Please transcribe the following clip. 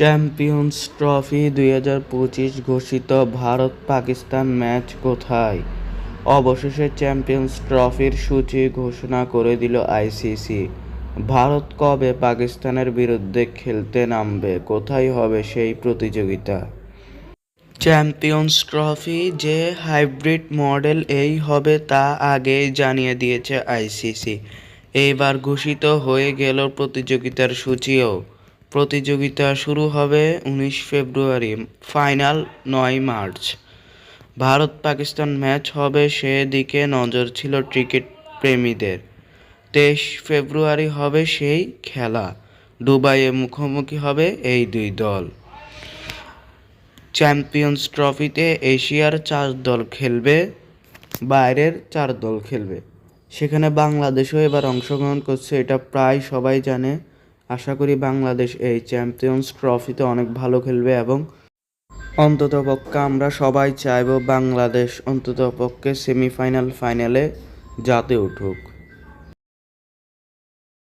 Champions trophy দুই হাজার পঁচিশ ঘোষিত ভারত পাকিস্তান ম্যাচ কোথায়? অবশেষে চ্যাম্পিয়ন্স ট্রফির সূচি ঘোষণা করে দিল আইসিসি। ভারত কবে পাকিস্তানের বিরুদ্ধে খেলতে নামবে? কোথায় হবে সেই প্রতিযোগিতা? চ্যাম্পিয়ন্স ট্রফি যে হাইব্রিড মডেল এই হবে তা আগেই জানিয়ে দিয়েছে আইসিসি। এইবার ঘোষিত হয়ে গেল প্রতিযোগিতার সূচিও। প্রতিযোগিতা শুরু হবে উনিশ ফেব্রুয়ারি, ফাইনাল নয় মার্চ। ভারত পাকিস্তান ম্যাচ হবে সেদিকে নজর ছিল ক্রিকেট প্রেমীদের। তেইশ ফেব্রুয়ারি হবে সেই খেলা, দুবাইয়ে মুখোমুখি হবে এই দুই দল। চ্যাম্পিয়ন্স ট্রফিতে এশিয়ার চার দল খেলবে, বাইরের চার দল খেলবে। সেখানে বাংলাদেশও এবার অংশগ্রহণ করছে, এটা প্রায় সবাই জানে। আশা করি বাংলাদেশ এই চ্যাম্পিয়ন্স ট্রফিতে অনেক ভালো খেলবে এবং অন্তত পক্ষে আমরা সবাই চাইব বাংলাদেশ অন্তত পক্ষে সেমিফাইনাল, ফাইনালে যাতে উঠুক।